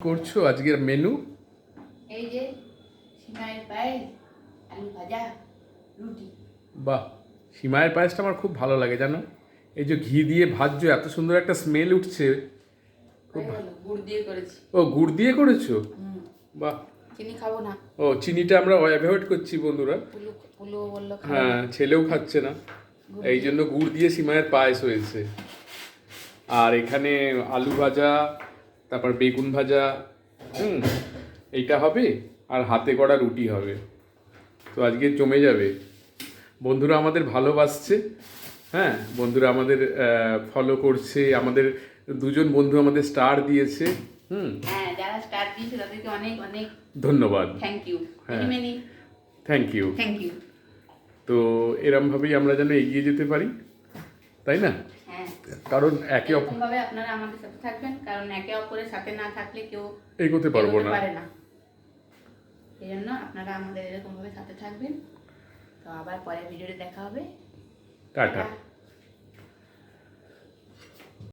করছ আজকের মেনু এই যে সিমাইয়ের পায়েস আলু ভাজা রুটি। বাহ সিমাইয়ের পায়েসটা আমার খুব ভালো লাগে জানো? এই যে ঘি দিয়ে ভাজছো এত সুন্দর একটা স্মেল উঠছে। খুব গুড় দিয়ে করেছি। ও গুড় দিয়ে করেছ? বাহ। চিনি খাব না। ও চিনিটা আমরা অ্যাভয়েড করছি বন্ধুরা। হ্যাঁ ছেলেও খাচ্ছে না। এই জন্য গুড় দিয়ে সিমাইয়ের পায়েস হয়েছে। আর এখানে আলু ভাজা তারপর বেগুন ভাজা হুম এইটা হবে আর হাতে করা রুটি হবে। তো আজকে জমে যাবে। বন্ধুরা আমাদের ভালোবাসছে হ্যাঁ বন্ধুরা আমাদের ফলো করছে আমাদের দুজন বন্ধু আমাদের স্টার দিয়েছে হুম। হ্যাঁ যারা স্টার্ট দিয়েছে তাদেরকে অনেক অনেক ধন্যবাদ। থ্যাংক ইউ হ্যাঁ। থ্যাংক ইউ থ্যাংক ইউ তো এরমভাবেই আমরা যেন এগিয়ে যেতে পারি তাই না? কারণ একে অপর ভাবে আপনারা আমাদের সাথে থাকবেন কারণ একে অপরের সাথে না থাকলে কেউ এগোতে পারব না। পারে না। এই জন্য আপনারা আমাদের এরকম ভাবে সাথে থাকবেন। তো আবার পরের ভিডিওতে দেখা হবে। টাটা।